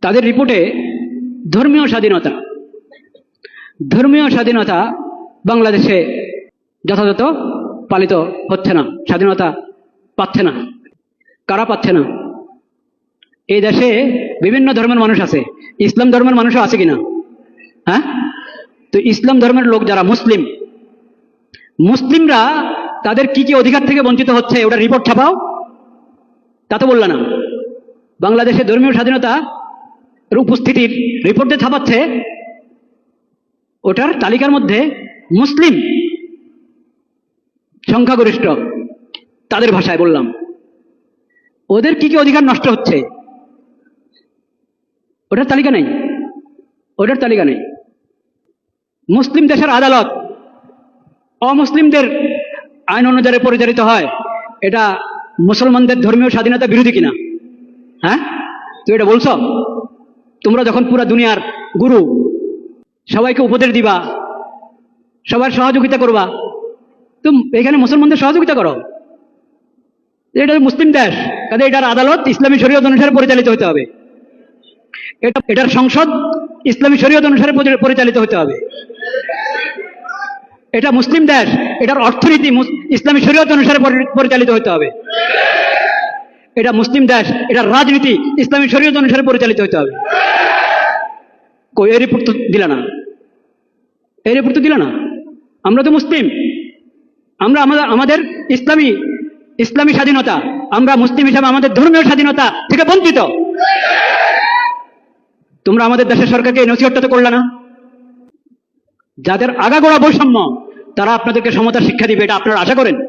তাদের রিপোর্টে ধর্মীয় স্বাধীনতা ধর্মীয় স্বাধীনতা বাংলাদেশে যথাযথ পালিত হচ্ছে না, স্বাধীনতা পাচ্ছে না। কারা পাচ্ছে না? এই দেশে বিভিন্ন ধর্মের মানুষ আছে। ইসলাম ধর্মের মানুষও আছে কিনা? হ্যাঁ? তো ইসলাম ধর্মের লোক যারা মুসলিম, মুসলিমরা তাদের কি কি অধিকার থেকে বঞ্চিত হচ্ছে, ওটা রিপোর্ট ছাপাও? তা তো বললা না। বাংলাদেশে ধর্মীয় স্বাধীনতা উপস্থিতির রিপোর্টে ছাপাচ্ছে, ওটার তালিকার মধ্যে মুসলিম সংখ্যাগরিষ্ঠ, তাদের ভাষায় বললাম। ওদের কি কি অধিকার নষ্ট হচ্ছে? ওটার তালিকা নেই। ওটার তালিকা নেই। মুসলিম দেশের আদালত অমুসলিমদের আইন অনুযায়ী পরিচালিত হয়। এটা মুসলমানদের ধর্মীয় স্বাধীনতা বিরোধী কিনা? হ্যাঁ? তুই এটা বলছো? তোমরা যখন পুরা দুনিয়ার গুরু, সবাইকে উপদেশ দিবা, সবার সহযোগিতা করবা তুমি এখানে মুসলমানদের সহযোগিতা করো। এটা মুসলিম দেশ, কাজে এটার আদালত ইসলামী শরীয়ত অনুসারে পরিচালিত হতে হবে। এটা, এটার সংসদ ইসলামী শরীয়ত অনুসারে পরিচালিত হতে হবে। এটা মুসলিম দেশ, এটার অর্থনীতি ইসলামী শরীয়ত অনুসারে পরিচালিত হতে হবে। এটা মুসলিম দেশ, এটা রাজনীতি, ইসলামী শরীয়ত অনুসারে পরিচালিত হতে হবে। কই, এই রিপোর্ট তো দিলা না। এই রিপোর্ট তো দিলা না। আমরা তো মুসলিম। আমরা আমাদের আমাদের ইসলামী ইসলামী স্বাধীনতা, আমরা মুসলিম হিসাবে আমাদের ধর্মীয় স্বাধীনতা থেকে বঞ্চিত। তোমরা আমাদের দেশের সরকারকে নসিহতটা তো করলে না। যাদের আগাগোড়া বৈষম্য, তারা আপনাদেরকে সমতার শিক্ষা দিবে, এটা আপনারা আশা করেন।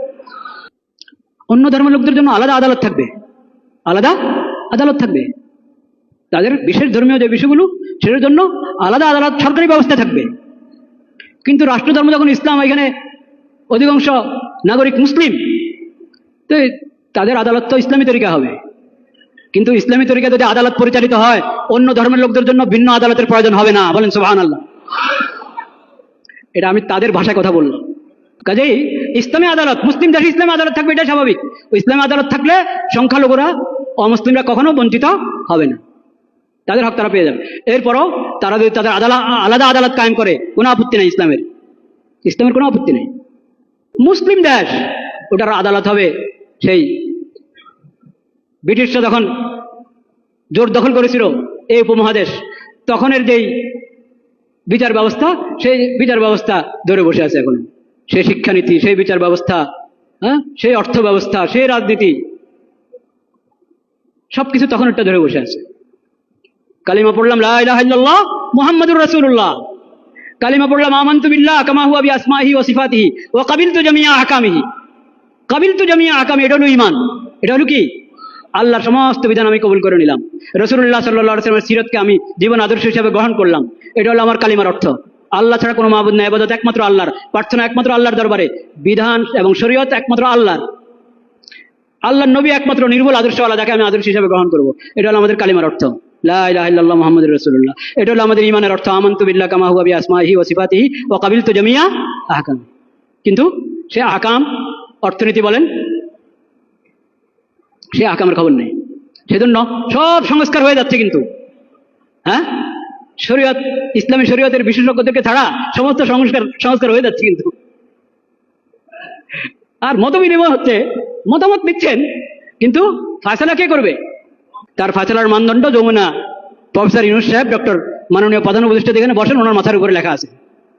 অন্য ধর্মের লোকদের জন্য আলাদা আদালত থাকবে। আলাদা আদালত থাকবে। তাদের বিশেষ ধর্মীয় যে বিষয়গুলো সেটার জন্য আলাদা আদালত, সরকারি ব্যবস্থা থাকবে। কিন্তু রাষ্ট্রধর্ম যখন ইসলাম, এখানে অধিকাংশ নাগরিক মুসলিম, তো তাদের আদালত তো ইসলামী তরিকা হবে। কিন্তু ইসলামী তরিকা যদি আদালত পরিচালিত হয়, অন্য ধর্মের লোকদের জন্য ভিন্ন আদালতের প্রয়োজন হবে না। বলেন সুবাহান আল্লাহ এটা আমি তাদের ভাষায় কথা বললাম। কাজেই ইসলামী আদালত, মুসলিম দেশে ইসলামী আদালত থাকবে এটা স্বাভাবিক। ইসলামী আদালত থাকলে সংখ্যালঘুরা, অমুসলিমরা কখনো বঞ্চিত হবে না। তাদের হক তারা পেয়ে যাবে। এরপরও তারা যদি তাদের আলাদা আদালত কায়েম করে, কোনো আপত্তি নেই ইসলামের। ইসলামের কোনো আপত্তি নেই। মুসলিম দেশ, ওটার আদালত হবে সেই। ব্রিটিশরা যখন জোর দখল করেছিল এই উপমহাদেশ, তখনের যেই বিচার ব্যবস্থা, সেই বিচার ব্যবস্থা ধরে বসে আছে এখন। সেই শিক্ষানীতি, সেই বিচার ব্যবস্থা হ্যাঁ? সেই অর্থ ব্যবস্থা, সেই রাজনীতি, সবকিছু তখন একটা ধরে বসে আছে। কালিমা পড়লাম, লা ইলাহা ইল্লাল্লাহ মুহাম্মাদুর কালিমা পড়লাম, আমানতু বিল্লাহ কামা হুয়া বিআসমাইহি ওয়া সিফাতিহি ওয়া কাবিলতু জামিয়া আহকামিহি। কাবিলতু জামিয়া আকামি এটা হলো ইমান এটা হলো কি? আল্লাহর সমস্ত বিধান আমি কবুল করে নিলাম। রসুল্লাহ সাল্লাহ সিরতকে আমি জীবন আদর্শ হিসাবে গ্রহণ করলাম। এটা হলো আমার কালিমার অর্থ। আল্লাহ ছাড়া কোনো মাহবুদ নাই আবাদত একমাত্র আল্লাহর, প্রার্থনা একমাত্র আল্লাহর দরবারে, বিধান এবং শরীয়ত একমাত্র আল্লাহর। আল্লাহর নবী একমাত্র নির্ভুল আদর্শওয়ালা যাকে আমি আদর্শ হিসাবে গ্রহণ করব। এটা হলো আমাদের কালিমার অর্থ। লা ইলাহা ইল্লাল্লাহ মুহাম্মাদুর রাসূলুল্লাহ। এটা হলো আমাদের ঈমানের অর্থ। আমানতু বিল্লাহ কামা হুয়া বিআসমাইহি ওয়া সিফাতিহি ওয়া কাবিলতু জামিয়া আহকাম। কিন্তু সে আহকাম অর্থনীতি বলেন, সে আহকামের খবর নেই। সেজন্য সব সংস্কার হয়ে যাচ্ছে কিন্তু। হ্যাঁ? শরীয়ত, ইসলামী শরীয়তের বিশেষজ্ঞদেরকে ছাড়া সমস্ত সংস্কার সংস্কার হয়ে যাচ্ছে কিন্তু। আর মত বিনিময় হচ্ছে, মতামত দিচ্ছেন কিন্তু ফায়সালা কে করবে? তার ফায়সালার মানদণ্ড যমুনা প্রফেসর ইউনুস সাহেব, ডক্টর মাননীয় প্রধান উপদেষ্টা এখানে বসেন, ওনার মাথার উপরে লেখা আছে।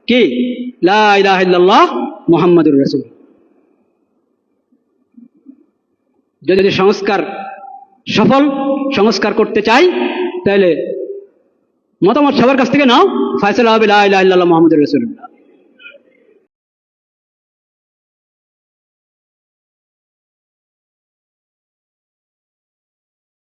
কি? লা ইলাহা ইল্লাল্লাহ যদি সংস্কার সফল, সংস্কার করতে চাই, তাহলে মতামত সবার কাছ থেকে নাও। ফয়সলা হবে লাহ মোহাম্মদ রসুল্লাহ